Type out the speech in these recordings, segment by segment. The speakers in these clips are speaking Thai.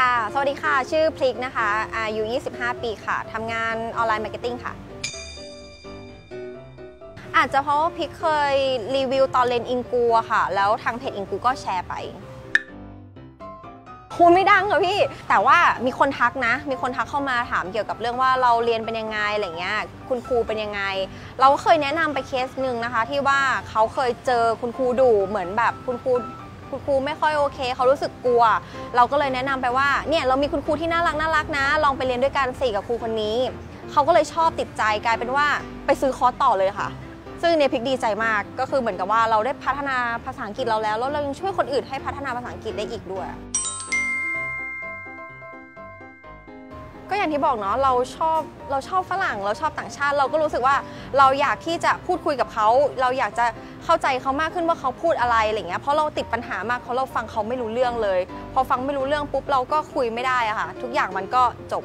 ค่ะ สวัสดีค่ะ ชื่อพลิกนะคะ อายุ 25 ปีค่ะ ทำงานออนไลน์มาร์เก็ตติ้งค่ะ อาจจะเพราะว่าพลิกเคยรีวิวตอนเรียนอิงกูค่ะ แล้วทางเพจอิงกูก็แชร์ไปคูไม่ดังเหรอพี่ แต่ว่ามีคนทักนะ มีคนทักเข้ามาถามเกี่ยวกับเรื่องว่าเราเรียนเป็นยังไงอะไรเงี้ย คุณครูเป็นยังไง เราก็เคยแนะนำไปเคสหนึ่งนะคะ ที่ว่าเขาเคยเจอคุณครูดุเหมือนแบบคุณครู คุณครูไม่ค่อยโอเค เขารู้สึกกลัว เราก็เลยแนะนำไปว่าเนี่ยเรามีคุณครูที่น่ารักน่ารักนะ ลองไปเรียนด้วยกันสิกับครูคนนี้ เขาก็เลยชอบติดใจกลายเป็นว่าไปซื้อคอร์สต่อเลยค่ะ ซึ่งเนี่ยพิกดีใจมากก็คือเหมือนกับว่าเราได้พัฒนาภาษาอังกฤษเราแล้วแล้วเรายังช่วยคนอื่นให้พัฒนาภาษาอังกฤษได้อีกด้วย ก็อย่างที่บอกเนาะเราชอบเราชอบฝรั่งเราชอบต่างชาติ เราก็รู้สึกว่าเราอยากที่จะพูดคุยกับเขา เราอยากจะเข้าใจเขามากขึ้นว่าเขาพูดอะไรอะไรเงี้ยเพราะเราติดปัญหามากเพราะเราฟังเขาไม่รู้เรื่องเลย พอฟังไม่รู้เรื่องปุ๊บเราก็คุยไม่ได้อะค่ะทุกอย่างมันก็จบ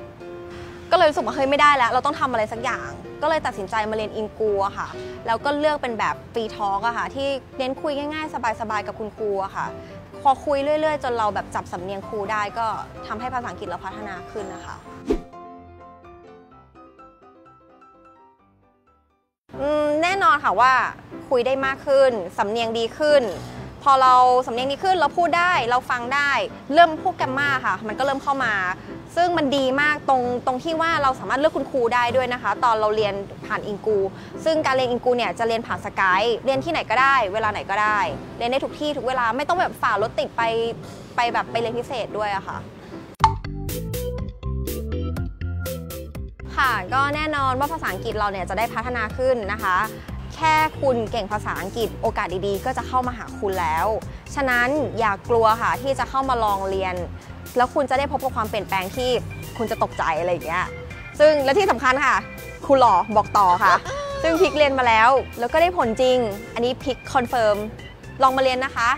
ก็เลยรู้สึกว่าเฮ้ยไม่ได้แล้ว เราต้องทำอะไรสักอย่าง ก็เลยตัดสินใจมาเรียนอิงกูอะค่ะแล้วก็เลือกเป็นแบบฟรีทอล์กอะค่ะที่เน้นคุยง่ายๆ สบายๆกับคุณครูอะค่ะ พอคุยเรื่อยๆ จนเราแบบจับสำเนียงครูได้ก็ทำให้ภาษาอังกฤษเราพัฒนาขึ้นนะคะแน่นอนค่ะว่าคุยได้มากขึ้น สำเนียงดีขึ้น พอเราสำเนียงดีขึ้นเราพูดได้เราฟังได้ เริ่มพูดแกรมมาค่ะ มันก็เริ่มเข้ามา ซึ่งมันดีมากตรงตรงที่ว่าเราสามารถเลือกคุณครูได้ด้วยนะคะ ตอนเราเรียนผ่านอิงกู ซึ่งการเรียนอิงกูเนี่ยจะเรียนผ่านสกายเรียนที่ไหนก็ได้ เวลาไหนก็ได้ เรียนได้ทุกที่ทุกเวลาไม่ต้องแบบฝ่ารถติดไปไปแบบไปเรียนพิเศษด้วยอะค่ะค่ะก็แน่นอนว่าภาษาอังกฤษเราเนี่ยจะได้พัฒนาขึ้นนะคะ แค่คุณเก่งภาษาอังกฤษโอกาสดีๆ ก็จะเข้ามาหาคุณแล้ว ฉะนั้นอย่ากลัวค่ะที่จะเข้ามาลองเรียน แล้วคุณจะได้พบกับความเปลี่ยนแปลงที่คุณจะตกใจอะไรอย่างเงี้ยซึ่งและที่สำคัญค่ะครูหล่อบอกต่อค่ะ ซึ่งพิกเรียนมาแล้ว แล้วก็ได้ผลจริง อันนี้พิกคอนเฟิร์มลองมาเรียนนะคะ